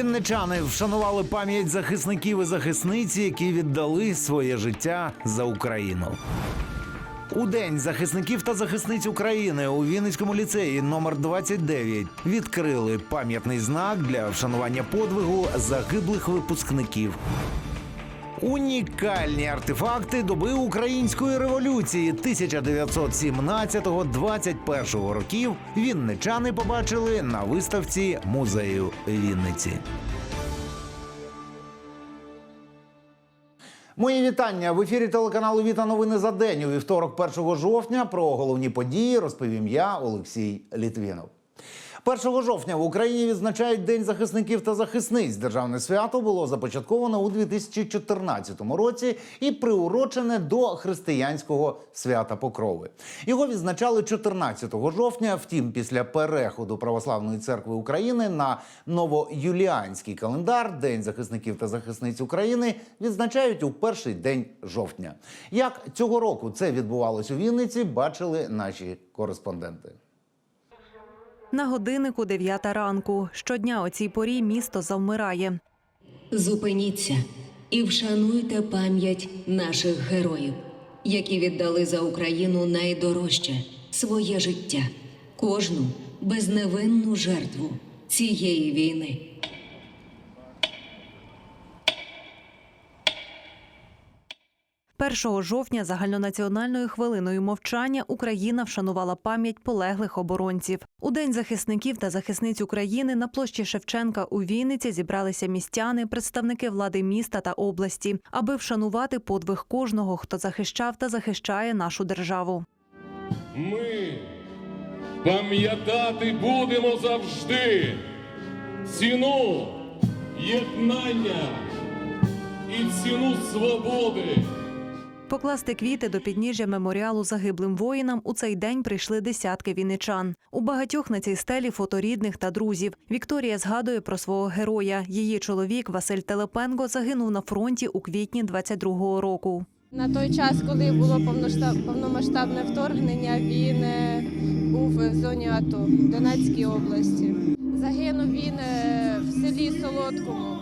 Вінничани вшанували пам'ять захисників і захисниць, які віддали своє життя за Україну. У день захисників та захисниць України у Вінницькому ліцеї номер 29 відкрили пам'ятний знак для вшанування подвигу загиблих випускників. Унікальні артефакти доби української революції 1917-21 років вінничани побачили на виставці музею Вінниці. Мої вітання в ефірі телеканалу Віта Новини за день у вівторок, 1 жовтня. Про головні події розповім я, Олексій Літвінов. 1 жовтня в Україні відзначають День захисників та захисниць. Державне свято було започатковано у 2014 році і приурочене до християнського свята Покрови. Його відзначали 14 жовтня. Втім, після переходу Православної церкви України на новоюліанський календар День захисників та захисниць України відзначають у перший день жовтня. Як цього року це відбувалось у Вінниці, бачили наші кореспонденти. На годиннику 9 ранку. Щодня о цій порі місто завмирає. Зупиніться і вшануйте пам'ять наших героїв, які віддали за Україну найдорожче своє життя, кожну безневинну жертву цієї війни. Першого жовтня загальнонаціональною хвилиною мовчання Україна вшанувала пам'ять полеглих оборонців. У День захисників та захисниць України на площі Шевченка у Вінниці зібралися містяни, представники влади міста та області, аби вшанувати подвиг кожного, хто захищав та захищає нашу державу. Ми пам'ятати будемо завжди ціну єднання і ціну свободи. Покласти квіти до підніжжя меморіалу загиблим воїнам у цей день прийшли десятки вінничан. У багатьох на цій стелі фото рідних та друзів. Вікторія згадує про свого героя. Її чоловік Василь Телепенко загинув на фронті у квітні 22-го року. На той час, коли було повномасштабне вторгнення, він е, був в зоні АТО в Донецькій області. Загинув він е, в селі Солодкому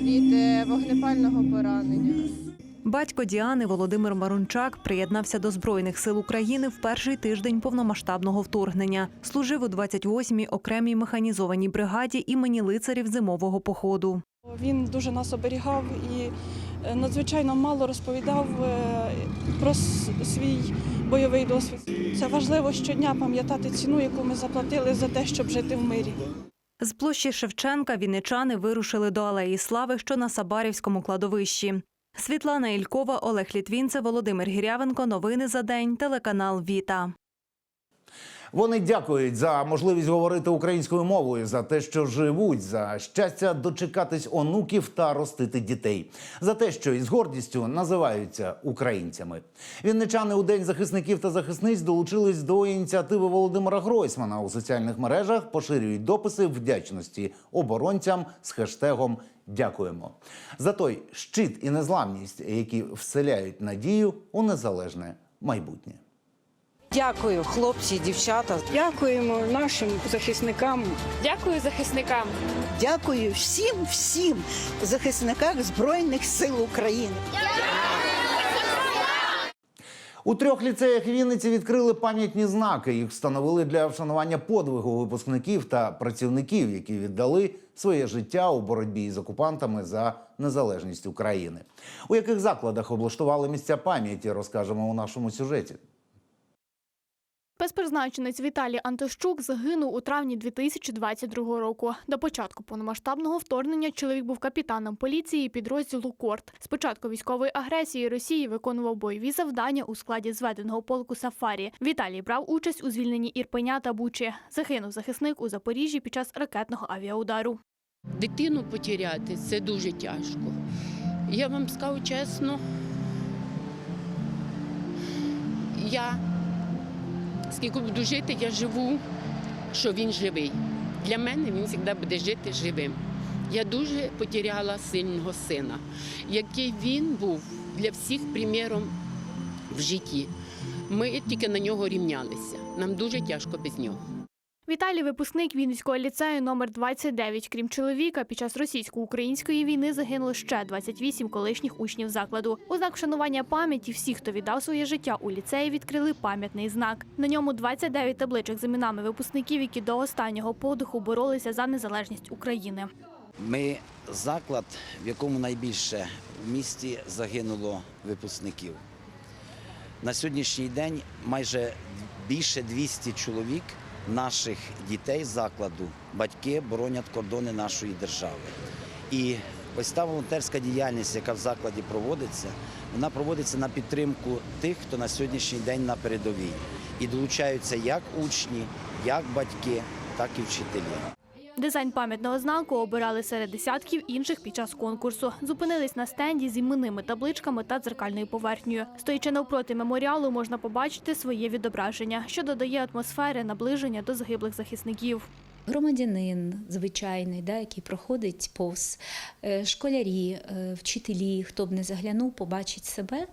від е, вогнепального поранення. Батько Діани Володимир Марунчак приєднався до Збройних сил України в перший тиждень повномасштабного вторгнення. Служив у 28-й окремій механізованій бригаді імені лицарів зимового походу. Він дуже нас оберігав і е, надзвичайно мало розповідав е, про свій бойовий досвід. Це важливо щодня пам'ятати ціну, яку ми заплатили за те, щоб жити в мирі. З площі Шевченка вінничани вирушили до Алеї Слави, що на Сабарівському кладовищі. Світлана Ількова, Олег Літвінце, Володимир Гірявенко. Новини за день. Телеканал Віта. Вони дякують за можливість говорити українською мовою, за те, що живуть, за щастя дочекатись онуків та ростити дітей, за те, що із гордістю називаються українцями. Вінничани у день захисників та захисниць долучились до ініціативи Володимира Гройсмана у соціальних мережах, поширюють дописи вдячності оборонцям з хештегом Дякуємо за той щит і незламність, які вселяють надію у незалежне майбутнє. Дякую, хлопці, дівчата. Дякуємо нашим захисникам. Дякую захисникам. Дякую всім всім захисникам Збройних сил України. У трьох ліцеях Вінниці відкрили пам'ятні знаки. Їх встановили для вшанування подвигу випускників та працівників, які віддали своє життя у боротьбі з окупантами за незалежність України. У яких закладах облаштували місця пам'яті, розкажемо у нашому сюжеті. Спецпризначенець Віталій Антощук загинув у травні 2022 року. До початку повномасштабного вторгнення чоловік був капітаном поліції підрозділу Корт. З початку військової агресії Росії виконував бойові завдання у складі зведеного полку Сафарі. Віталій брав участь у звільненні Ірпеня та Бучі. Загинув захисник у Запоріжжі під час ракетного авіаудару. Дитину потеряти це дуже тяжко. Я вам скажу чесно, я скільки буду жити, я живу, що він живий. Для мене він завжди буде жити живим. Я дуже потеряла сильного сина, який він був для всіх приміром в житті. Ми тільки на нього рівнялися. Нам дуже тяжко без нього. Віталій випускник Вінницького ліцею номер 29. Крім чоловіка, під час російсько-української війни загинуло ще 28 колишніх учнів закладу. У знак вшанування пам'яті всіх, хто віддав своє життя у ліцеї, відкрили пам'ятний знак. На ньому 29 табличок з іменами випускників, які до останнього подиху боролися за незалежність України. Ми заклад, в якому найбільше в місті загинуло випускників. На сьогоднішній день майже більше 200 чоловік наших дітей закладу, батьки боронять кордони нашої держави. І ось та волонтерська діяльність, яка в закладі проводиться, вона проводиться на підтримку тих, хто на сьогоднішній день на передовій. І долучаються як учні, як батьки, так і вчителі. Дизайн пам'ятного знаку обирали серед десятків інших під час конкурсу. Зупинились на стенді з іменними табличками та дзеркальною поверхнею. Стоячи навпроти меморіалу, можна побачити своє відображення, що додає атмосфери наближення до загиблих захисників. Громадянин звичайний, да, який проходить повз е, школярі, е, вчителі, хто б не заглянув, побачить себе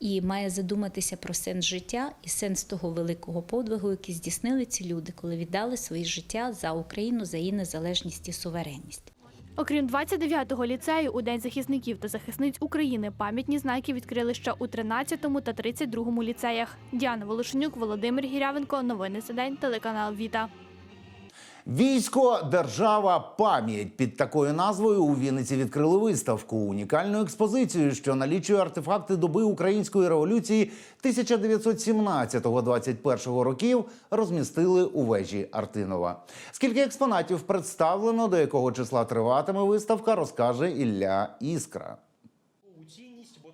і має задуматися про сенс життя і сенс того великого подвигу, який здійснили ці люди, коли віддали своє життя за Україну, за її незалежність і суверенність. Окрім 29-го ліцею, у День захисників та захисниць України пам'ятні знаки відкрили ще у 13-му та 32-му ліцеях. Діана Волошенюк, Володимир Гірявенко. Новини за день. Телеканал Віта. Військо, держава, пам'ять під такою назвою у Вінниці відкрили виставку. Унікальну експозицію, що налічує артефакти доби української революції 1917-21 років, розмістили у вежі Артинова. Скільки експонатів представлено, до якого числа триватиме виставка, розкаже Ілля Іскра.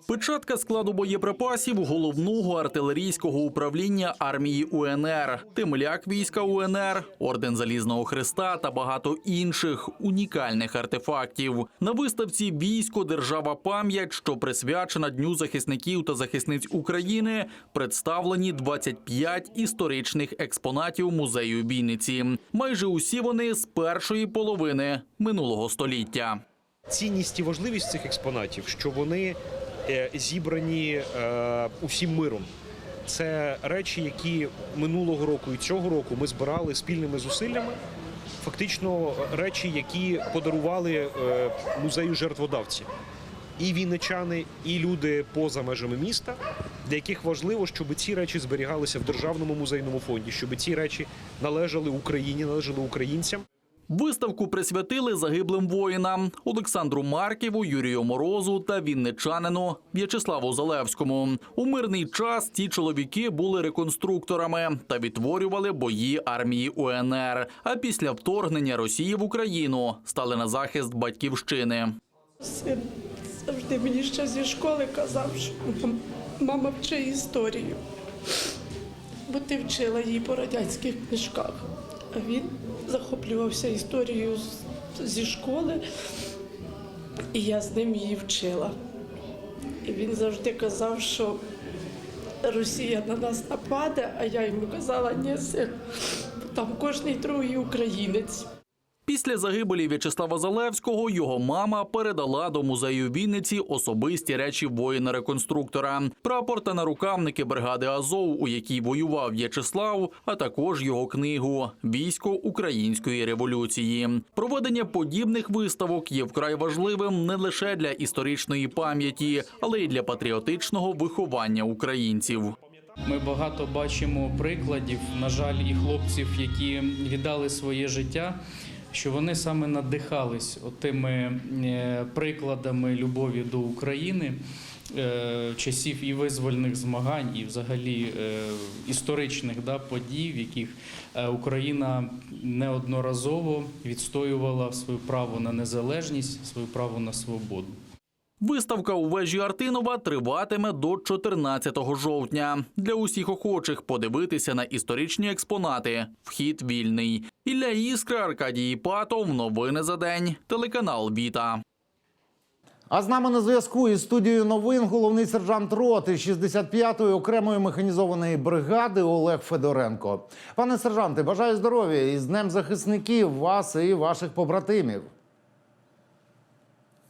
Печатка складу боєприпасів головного артилерійського управління армії УНР, темляк війська УНР, орден Залізного Христа та багато інших унікальних артефактів. На виставці Військо Держава пам'ять, що присвячена Дню захисників та захисниць України, представлені 25 історичних експонатів музею Вінниці. Майже усі вони з першої половини минулого століття. Цінність і важливість цих експонатів, що вони зібрані е, усім миром. Це речі, які минулого року і цього року ми збирали спільними зусиллями. Фактично речі, які подарували е, музею жертводавці. І вінничани, і люди поза межами міста, для яких важливо, щоб ці речі зберігалися в державному музейному фонді, щоб ці речі належали Україні, належали українцям. Виставку присвятили загиблим воїнам Олександру Марківу, Юрію Морозу та вінничанину В'ячеславу Залевському. У мирний час ці чоловіки були реконструкторами та відтворювали бої армії УНР. А після вторгнення Росії в Україну стали на захист батьківщини. Син завжди мені ще зі школи казав, що мама вчи історію, бо ти вчила її по радянських книжках. Він захоплювався історією зі школи, і я з ним її вчила. І він завжди казав, що Росія на нас нападе, а я йому казала, ні, син, там кожний другий українець. Після загибелі В'ячеслава Залевського його мама передала до музею Вінниці особисті речі воїна-реконструктора, прапор та нарукавники бригади Азов, у якій воював В'ячеслав, а також його книгу Військо української революції. Проведення подібних виставок є вкрай важливим не лише для історичної пам'яті, але й для патріотичного виховання українців. Ми багато бачимо прикладів, на жаль, і хлопців, які віддали своє життя, що вони саме надихались тими е, прикладами любові до України. е, Часів і визвольних змагань, і взагалі е, історичних да, подій, в яких Україна неодноразово відстоювала своє право на незалежність, своє право на свободу. Виставка у вежі Артинова триватиме до 14 жовтня. Для усіх охочих подивитися на історичні експонати. Вхід вільний. Ілля Іскра, Аркадій Патов. Новини за день. Телеканал Віта. А з нами на зв'язку із студією новин головний сержант роти 65-ї окремої механізованої бригади Олег Федоренко. Пане сержанте, бажаю здоров'я і з Днем захисників вас і ваших побратимів.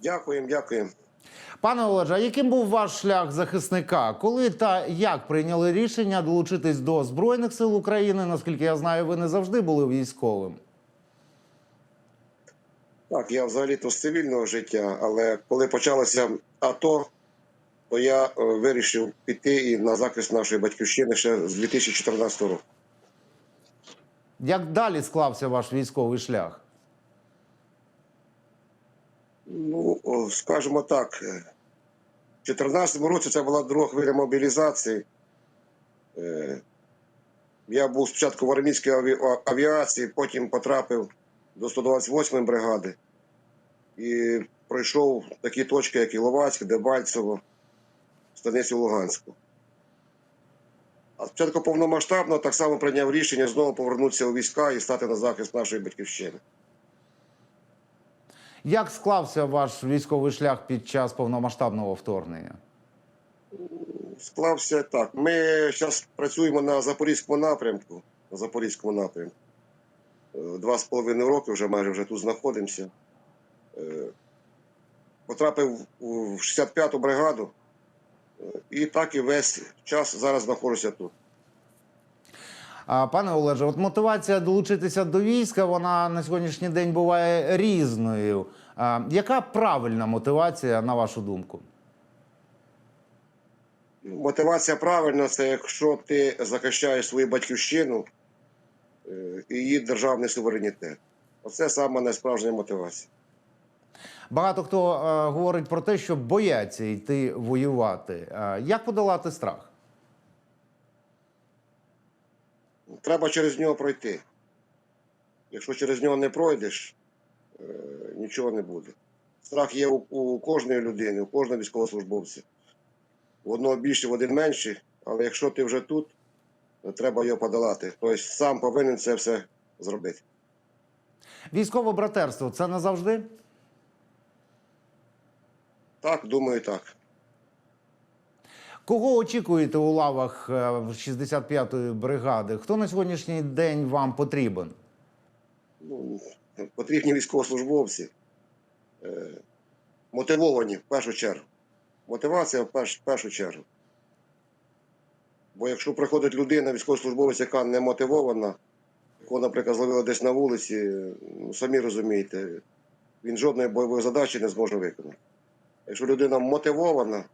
Дякуємо, дякуємо. Пане Олеже, а яким був ваш шлях захисника? Коли та як прийняли рішення долучитись до Збройних сил України? Наскільки я знаю, ви не завжди були військовим. Так, я взагалі-то з цивільного життя, але коли почалося АТО, то я е, вирішив піти і на захист нашої батьківщини ще з 2014 року. Як далі склався ваш військовий шлях? Ну, скажімо так, е, в 2014 році це була друга хвиля мобілізації. Е, Я був спочатку в армійській аві- авіації, потім потрапив до 128-ї бригади і пройшов такі точки, як Іловайськ, Дебальцево, Станицю Луганську. А спочатку повномасштабно так само прийняв рішення знову повернутися у війська і стати на захист нашої батьківщини. Як склався ваш військовий шлях під час повномасштабного вторгнення? склався так. Ми зараз працюємо на запорізькому напрямку. На запорізькому напрямку. Е, Два з половиною роки вже майже вже тут знаходимося. Е, Потрапив у 65-ту бригаду. е, І так і весь час зараз знаходжуся тут. Пане Олеже, от мотивація долучитися до війська, вона на сьогоднішній день буває різною. Яка правильна мотивація, на вашу думку? Мотивація правильна це якщо ти захищаєш свою батьківщину е, і її державний суверенітет. Оце саме найсправжня мотивація. Багато хто е, говорить про те, що бояться йти воювати. Е, як подолати страх? Треба через нього пройти. Якщо через нього не пройдеш, е, нічого не буде. Страх є у, у кожної людини, у кожного військовослужбовця. В одного більше, в один менше, але якщо ти вже тут, то треба його подолати. Тобто сам повинен це все зробити. Військове братерство це не завжди. Так, думаю, так. Кого очікуєте у лавах е, 65-ї бригади? Хто на сьогоднішній день вам потрібен? Ну, потрібні військовослужбовці, е, мотивовані в першу чергу. Мотивація в перш, в першу чергу. Бо якщо приходить людина, військовослужбовець, яка не мотивована, яку, наприклад, зловили десь на вулиці, ну, самі розумієте, він жодної бойової задачі не зможе виконати. Якщо людина мотивована,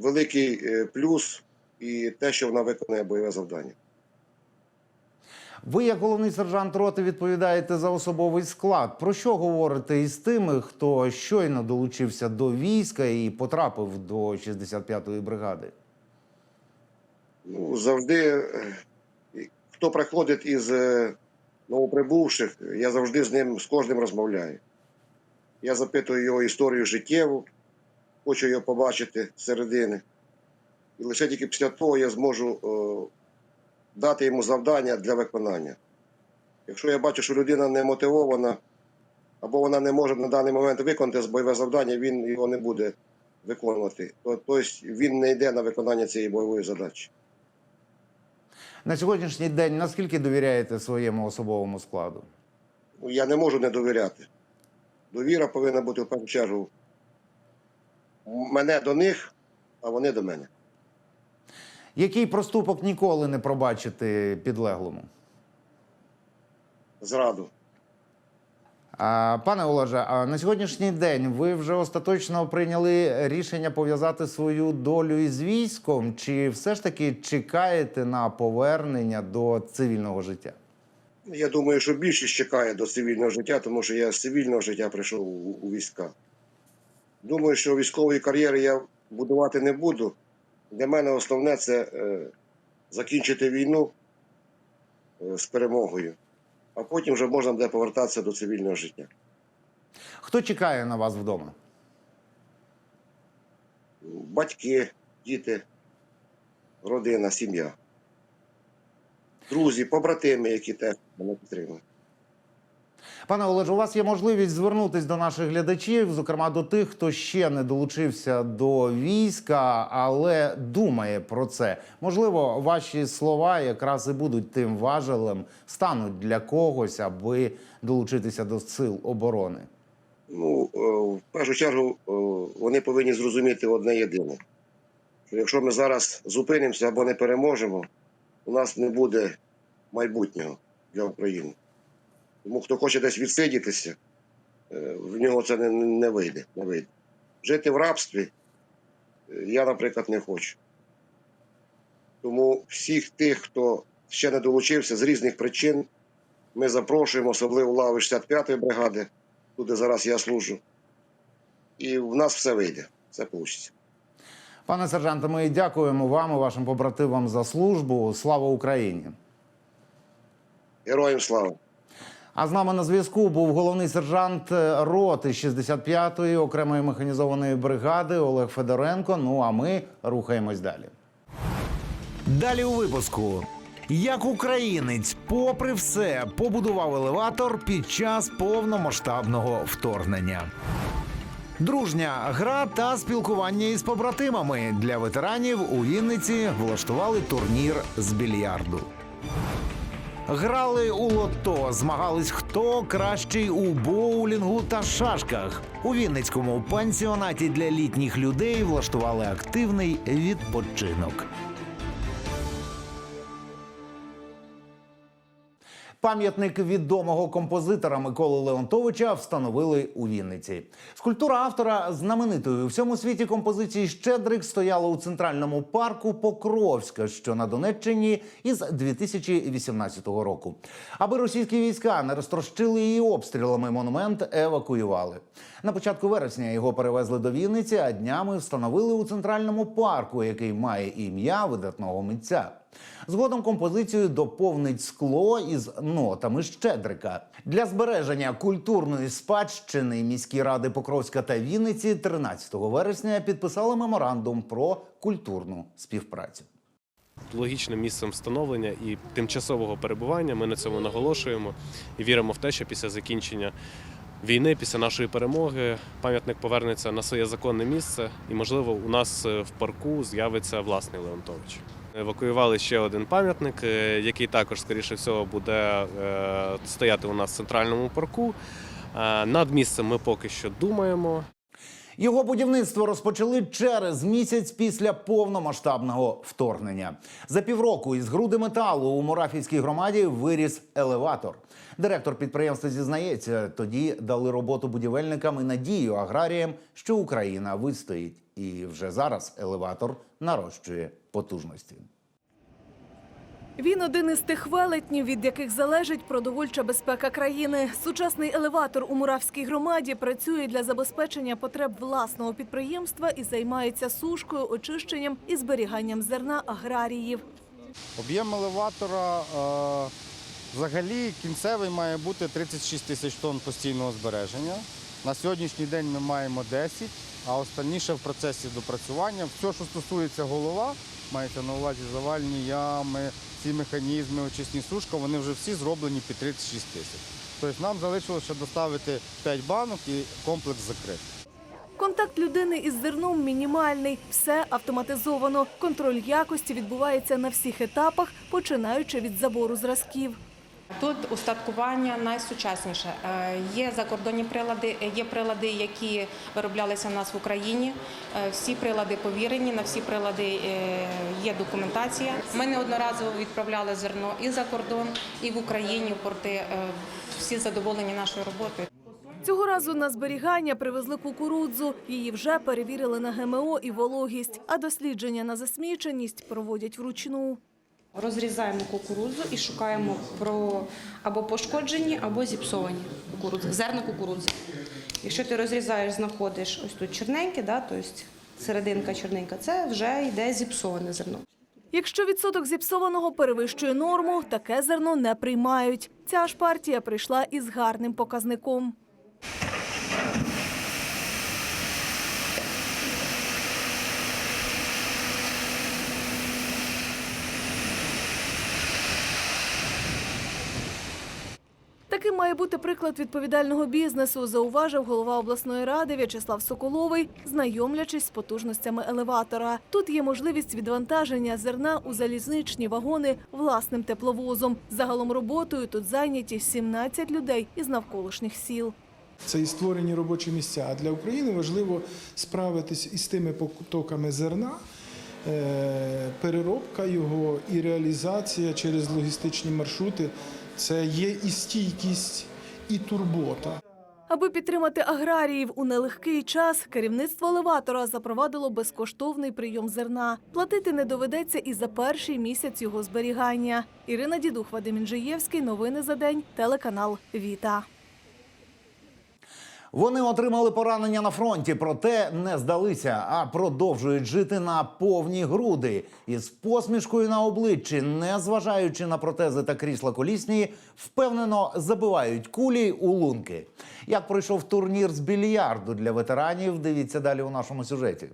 великий е, плюс і те, що вона виконує бойове завдання. Ви, як головний сержант роти, відповідаєте за особовий склад. Про що говорите із тими, хто щойно долучився до війська і потрапив до 65-ї бригади? Ну, завжди, е, хто приходить із е, новоприбувших, я завжди з ним з кожним розмовляю. Я запитую його історію життєву, хочу його побачити зсередини. І лише тільки після того я зможу е, дати йому завдання для виконання. Якщо я бачу, що людина не мотивована, або вона не може на даний момент виконати бойове завдання, він його не буде виконувати. Тобто він не йде на виконання цієї бойової задачі. На сьогоднішній день наскільки довіряєте своєму особовому складу? Ну, я не можу не довіряти. Довіра повинна бути в першу чергу мене до них, а вони до мене. Який проступок ніколи не пробачити підлеглому? Зраду. А, пане Олеже, а на сьогоднішній день ви вже остаточно прийняли рішення пов'язати свою долю із військом, чи все ж таки чекаєте на повернення до цивільного життя? Я думаю, що більшість чекає до цивільного життя, тому що я з цивільного життя прийшов у, у війська. Думаю, що військової кар'єри я будувати не буду. Для мене основне це е, закінчити війну е, з перемогою, а потім вже можна буде повертатися до цивільного життя. Хто чекає на вас вдома? батьки, діти, родина, сім'я, друзі, побратими, які теж мене підтримують. Пане Олеже, у вас є можливість звернутися до наших глядачів, зокрема до тих, хто ще не долучився до війська, але думає про це. Можливо, ваші слова якраз і будуть тим важелем, стануть для когось, аби долучитися до сил оборони. Ну, е, в першу чергу, е, вони повинні зрозуміти одне єдине. Що якщо ми зараз зупинимося або не переможемо, у нас не буде майбутнього для України. Тому хто хоче десь відсидітися, е, в нього це не, не вийде, не вийде. Жити в рабстві е, я, наприклад, не хочу. Тому всіх тих, хто ще не долучився з різних причин, ми запрошуємо, особливо лави 65-ї бригади, туди зараз я служу. І в нас все вийде, все вийде. Пане сержанте, ми дякуємо вам і вашим побратимам за службу. Слава Україні! Героям слава! А з нами на зв'язку був головний сержант е, роти 65-ї окремої механізованої бригади Олег Федоренко. Ну а ми рухаємось далі. Далі у випуску. Як українець, попри все, побудував елеватор під час повномасштабного вторгнення. Дружня гра та спілкування із побратимами для ветеранів у Вінниці влаштували турнір з більярду. Грали у лото, змагались хто кращий у боулінгу та шашках. У Вінницькому пансіонаті для літніх людей влаштували активний відпочинок. Пам'ятник відомого композитора Миколи Леонтовича встановили у Вінниці. Скульптура автора знаменитої у всьому світі композиції Щедрик стояла у центральному парку Покровська, що на Донеччині із 2018 року. Аби російські війська не розтрощили її обстрілами, монумент евакуювали. На початку вересня його перевезли до Вінниці, а днями встановили у центральному парку, який має ім'я видатного митця. Згодом композицію доповнить скло із нотами Щедрика для збереження культурної спадщини міські ради Покровська та Вінниці 13 вересня підписали меморандум про культурну співпрацю. логічним місцем встановлення і тимчасового перебування. Ми на цьому наголошуємо і віримо в те, що після закінчення війни, після нашої перемоги, пам'ятник повернеться на своє законне місце, і, можливо, у нас е, в парку з'явиться власний Леонтович. Евакуювали ще один пам'ятник, е, який також, скоріше всього, буде е, стояти у нас в центральному парку. Е, Над місцем ми поки що думаємо. Його будівництво розпочали через місяць після повномасштабного вторгнення. За півроку із груди металу у Мурафівській громаді виріс елеватор. Директор підприємства зізнається, тоді дали роботу будівельникам і надію аграріям, що Україна вистоїть. І вже зараз елеватор нарощує потужності. Він один із тих велетнів, від яких залежить продовольча безпека країни. Сучасний елеватор у Муравській громаді працює для забезпечення потреб власного підприємства і займається сушкою, очищенням і зберіганням зерна аграріїв. Об'єм елеватора е, взагалі кінцевий має бути 36 тисяч тонн постійного збереження. На сьогоднішній день ми маємо 10, а останніше в процесі допрацювання. Все, що стосується голова, мається на увазі завальні ями, ці механізми, очисні сушка, вони вже всі зроблені під 36 тисяч. Тобто нам залишилося доставити 5 банок і комплекс закритий. Контакт людини із зерном мінімальний, все автоматизовано. Контроль якості відбувається на всіх етапах, починаючи від забору зразків. Тут устаткування найсучасніше. Е, Є закордонні прилади, е, є прилади, які вироблялися в нас в Україні. Е, Всі прилади повірені, на всі прилади є документація. Ми неодноразово відправляли зерно і за кордон, і в Україні в порти. Всі задоволені нашою роботою. Цього разу на зберігання привезли кукурудзу. Її вже перевірили на ГМО і вологість, а дослідження на засміченість проводять вручну. Розрізаємо кукурудзу і шукаємо про або пошкоджені, або зіпсовані кукурудзи, зерна кукурудзи. Якщо ти розрізаєш, знаходиш ось тут чорненьке, да, тобто серединка чорненька, це вже йде зіпсоване зерно. Якщо відсоток зіпсованого перевищує норму, таке зерно не приймають. Ця ж партія прийшла із гарним показником. Має бути приклад відповідального бізнесу, зауважив голова обласної ради В'ячеслав Соколовий, знайомлячись з потужностями елеватора. Тут є можливість відвантаження зерна у залізничні вагони власним тепловозом. Загалом роботою тут зайняті 17 людей із навколишніх сіл. Це і створені робочі місця. А для України важливо справитись із тими потоками зерна, е, переробка його і реалізація через логістичні маршрути. Це є і стійкість, і турбота. Аби підтримати аграріїв у нелегкий час, керівництво елеватора запровадило безкоштовний прийом зерна. Платити не доведеться і за перший місяць його зберігання. Ірина Дідух, Вадим Інжиєвський. Новини за день. Телеканал Віта. Вони отримали поранення на фронті, проте не здалися, а продовжують жити на повні груди із посмішкою на обличчі, не зважаючи на протези та крісла колісні, впевнено забивають кулі у лунки. Як пройшов турнір з більярду для ветеранів, дивіться далі у нашому сюжеті.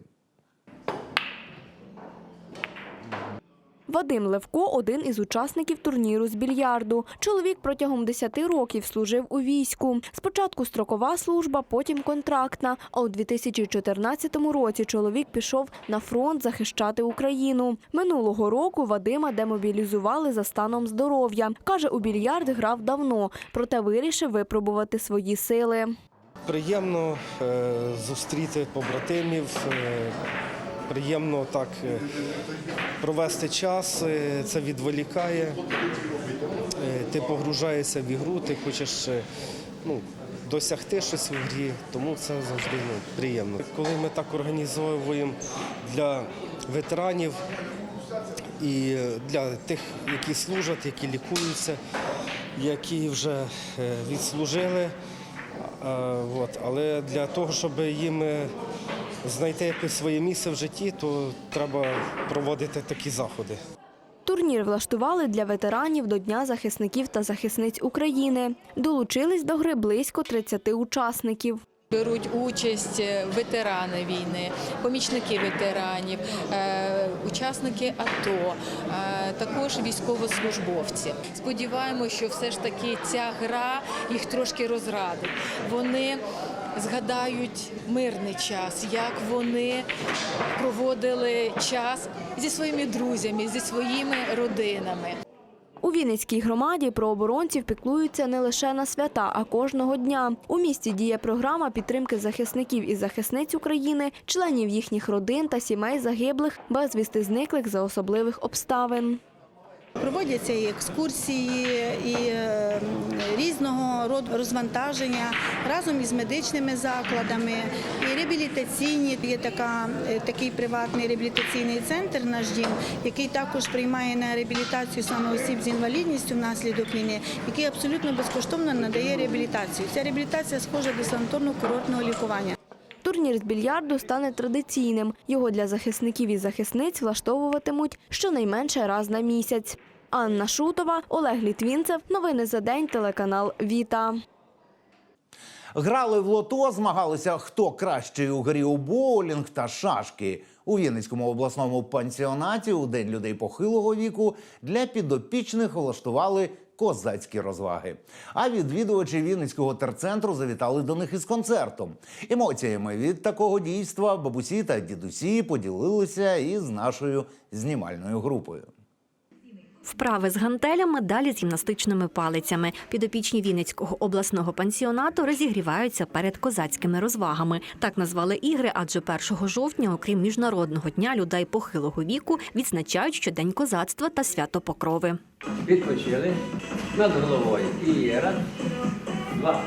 Вадим Левко один із учасників турніру з більярду. Чоловік протягом 10 років служив у війську. Спочатку строкова служба, потім контрактна. А у 2014 році чоловік пішов на фронт захищати Україну. Минулого року Вадима демобілізували за станом здоров'я. Каже, у більярд грав давно, проте вирішив випробувати свої сили. Приємно е, зустріти побратимів, е, приємно так е, провести час, е, це відволікає. Е, Ти погружаєшся в ігру, ти хочеш ну, досягти щось в грі, тому це завжди ну, приємно. Коли ми так організовуємо для ветеранів і для тих, які служать, які лікуються, які вже відслужили. А, От. Але для того, щоб їм е, знайти якесь своє місце в житті, то треба проводити такі заходи. Турнір влаштували для ветеранів до Дня захисників та захисниць України. Долучились до гри близько 30 учасників. Беруть участь е, ветерани війни, помічники ветеранів, е, учасники АТО, е, також військовослужбовці. Сподіваємося, що все ж таки ця гра їх трошки розрадить. Вони згадають мирний час, як вони проводили час зі своїми друзями, зі своїми родинами. У Вінницькій громаді про оборонців піклуються не лише на свята, а кожного дня. У місті діє програма підтримки захисників і захисниць України, членів їхніх родин та сімей загиблих, безвісти зниклих за особливих обставин. Проводяться і екскурсії, і е, різного роду розвантаження разом із медичними закладами, і реабілітаційні. Є така, е, такий приватний реабілітаційний центр наш дім, який також приймає на реабілітацію саме осіб з інвалідністю внаслідок війни, який абсолютно безкоштовно надає реабілітацію. Ця реабілітація схожа до санаторно-курортного лікування. Турнір з більярду стане традиційним. Його для захисників і захисниць влаштовуватимуть щонайменше раз на місяць. Анна Шутова, Олег Літвінцев. Новини за день. Телеканал Віта. Грали в лото, змагалися хто кращий у грі у боулінг та шашки. У Вінницькому обласному пансіонаті у день людей похилого віку для підопічних влаштували козацькі розваги. А відвідувачі Вінницького терцентру завітали до них із концертом. Емоціями від такого дійства бабусі та дідусі поділилися із нашою знімальною групою. Вправи з гантелями, далі з гімнастичними палицями. Підопічні Вінницького обласного пансіонату розігріваються перед козацькими розвагами. Так назвали ігри, адже 1 жовтня, окрім міжнародного дня людей похилого віку, відзначають щодень козацтва та свято Покрови. Відпочили над головою. І раз, два,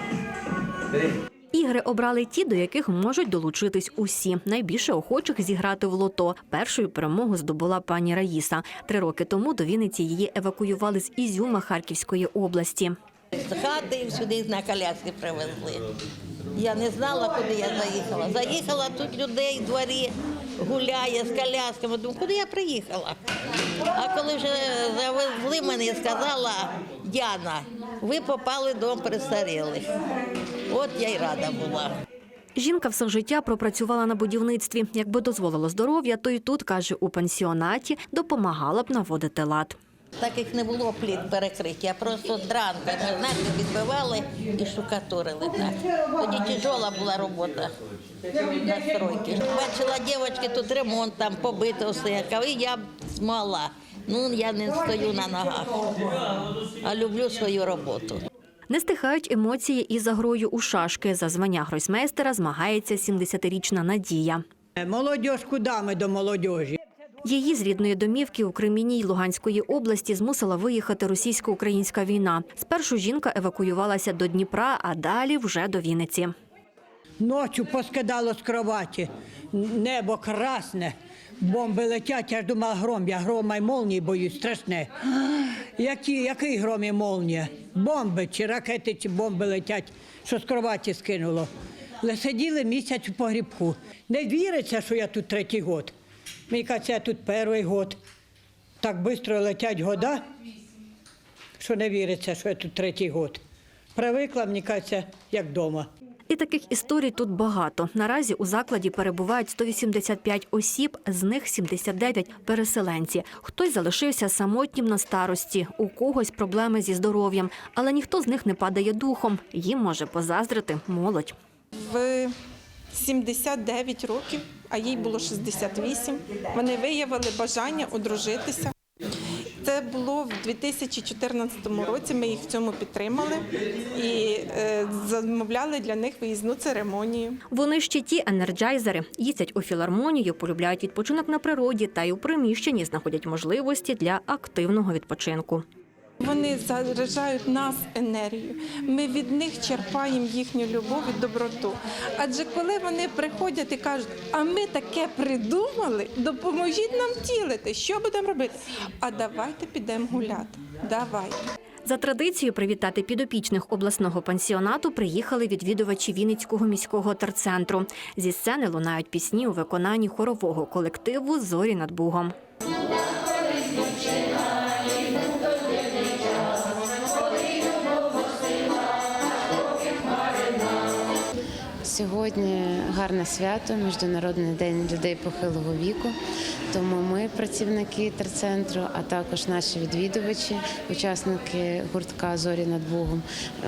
три. Ігри обрали ті, до яких можуть долучитись усі. Найбільше охочих зіграти в лото. Першою перемогу здобула пані Раїса. Три роки тому до Вінниці її евакуювали з Ізюма Харківської області. З хати сюди на коляски привезли. Я не знала, куди я заїхала. Заїхала тут людей в дворі гуляє з колясками. Думаю, куди я приїхала? А коли вже завезли мене, сказала Яна, ви попали до престарілих. От я й рада була. Жінка все життя пропрацювала на будівництві. Якби дозволило здоров'я, то й тут, каже, у пансіонаті допомагала б наводити лад. Таких не було пліт перекриття, просто дранками знаєте, відбивали і штукатурили. Так. Тоді тяжела була робота на стройці. Бачила дівчатки, тут ремонт там побито все, і я змогла. Ну, я не стою на ногах, а люблю свою роботу. Не стихають емоції і за грою у шашки. За звання гройсмейстера змагається 70-річна Надія. Молодіж, куди ми до молодіжі? Її з рідної домівки у Кремінній Луганської області змусила виїхати російсько-українська війна. Спершу жінка евакуювалася до Дніпра, а далі вже до Вінниці. Ночі поскидало з кроваті. Небо красне. Бомби летять, я ж думала гром. Я грома й молнії боюсь, страшне. Які, який гром і молнія? Бомби чи ракети, чи бомби летять, що з кроваті скинуло. Сиділи місяць у погрібку. Не віриться, що я тут третій год. Мені кажеться, я тут перший год. Так швидко летять года, що не віриться, що я тут третій год. Привикла, мені кажеться, як вдома. І таких історій тут багато. Наразі у закладі перебувають 185 осіб, з них 79 – переселенці. Хтось залишився самотнім на старості, у когось проблеми зі здоров'ям, але ніхто з них не падає духом. Їм може позаздрити молодь. В 79 років, а їй було 68, вони виявили бажання одружитися. Це було в 2014 році. Ми їх в цьому підтримали і е, замовляли для них виїзну церемонію. Вони ще ті енерджайзери. Їздять у філармонію, полюбляють відпочинок на природі та й у приміщенні знаходять можливості для активного відпочинку. Вони заряджають нас енергією. Ми від них черпаємо їхню любов і доброту. Адже коли вони приходять і кажуть, а ми таке придумали, допоможіть нам втілити, що будемо робити? А давайте підемо гуляти. Давайте. За традицією привітати підопічних обласного пансіонату приїхали відвідувачі Вінницького міського терцентру. Зі сцени лунають пісні у виконанні хорового колективу Зорі над Бугом. Сьогодні гарне свято, Міжнародний день людей похилого віку. Тому ми, працівники терцентру, а також наші відвідувачі, учасники гуртка Зорі над Богом,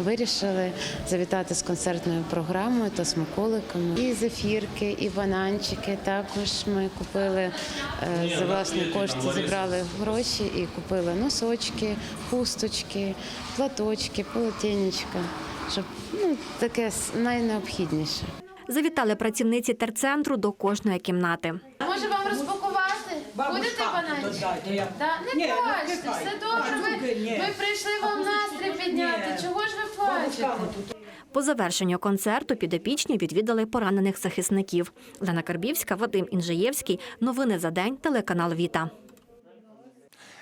вирішили завітати з концертною програмою та смаколиками. І зефірки, і бананчики. Також ми купили е, за власні кошти, зібрали гроші і купили носочки, хусточки, платочки, полотенечка, щоб ну таке найнеобхідніше. Завітали працівниці терцентру до кожної кімнати. Може вам розпакувати? Будете бананчик? Да? Не плачте, все добре. Ми, прийшли вам настрій підняти. Чого ж ви плачете? По завершенню концерту підопічні відвідали поранених захисників. Лена Карбівська, Вадим Інжиєвський. Новини за день. Телеканал Віта.